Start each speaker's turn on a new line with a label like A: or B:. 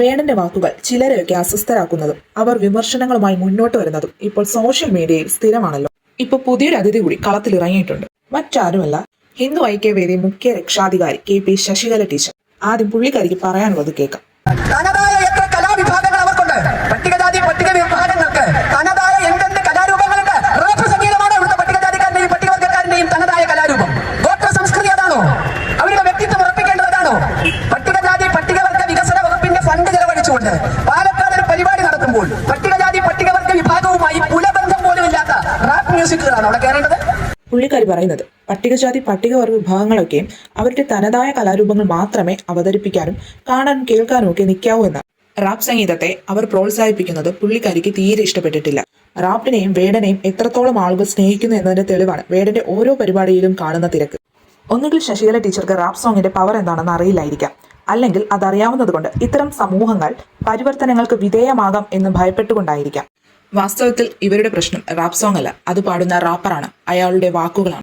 A: വേടന്റെ വാക്കുകൾ ചിലരെയൊക്കെ അസ്വസ്ഥരാക്കുന്നതും അവർ വിമർശനങ്ങളുമായി മുന്നോട്ട് വരുന്നതും ഇപ്പോൾ സോഷ്യൽ മീഡിയയിൽ സ്ഥിരമാണല്ലോ. ഇപ്പൊ പുതിയൊരു അതിഥി കൂടി കളത്തിൽ ഇറങ്ങിയിട്ടുണ്ട്. മറ്റാരുമല്ല. ഹിന്ദു ഐക്യവേദി മുഖ്യ രക്ഷാധികാരി കെ പി ശശികല ടീച്ചർ. ആദ്യം പുള്ളിക്കാരിക്ക് പറയാനുള്ളത് കേൾക്കാം.
B: ചെലവഴിച്ചുകൊണ്ട് പാലക്കാട് ഒരു പരിപാടി നടത്തുമ്പോൾ പട്ടികജാതി പട്ടികവർഗ വിഭാഗവുമായി കുലബന്ധം പോലും ഇല്ലാത്ത റാപ്പ് മ്യൂസിക്കുകളാണ് അവിടെ കയറേണ്ടത്.
A: പുള്ളിക്കാരി പറയുന്നത് പട്ടികജാതി പട്ടികവർഗ വിഭാഗങ്ങളൊക്കെയും അവരുടെ തനതായ കലാരൂപങ്ങൾ മാത്രമേ അവതരിപ്പിക്കാനും കാണാനും കേൾക്കാനും ഒക്കെ നിൽക്കാവൂ എന്നാണ്. റാപ്പ് സംഗീതത്തെ അവർ പ്രോത്സാഹിപ്പിക്കുന്നത് പുള്ളിക്കാരിക്ക് തീരെ ഇഷ്ടപ്പെട്ടിട്ടില്ല. റാപ്പിനെയും വേടനെയും എത്രത്തോളം ആളുകൾ സ്നേഹിക്കുന്നു എന്നതിന്റെ തെളിവാണ് വേടന്റെ ഓരോ പരിപാടിയിലും കാണുന്ന തിരക്ക്. ഒന്നുകിൽ ശശികല ടീച്ചർക്ക് റാപ്പ് സോങ്ങിന്റെ പവർ എന്താണെന്ന് അറിയില്ലായിരിക്കാം. അല്ലെങ്കിൽ അതറിയാവുന്നതുകൊണ്ട് ഇത്തരം സമൂഹങ്ങൾ പരിവർത്തനങ്ങൾക്ക് വിധേയമാകാം എന്ന് ഭയപ്പെട്ടുകൊണ്ടായിരിക്കാം. വാസ്തവത്തിൽ ഇവരുടെ പ്രശ്നം റാപ്പ് സോങ് അല്ല. അത് പാടുന്ന റാപ്പറാണ് അയാളുടെ വാക്കുകളാണ്.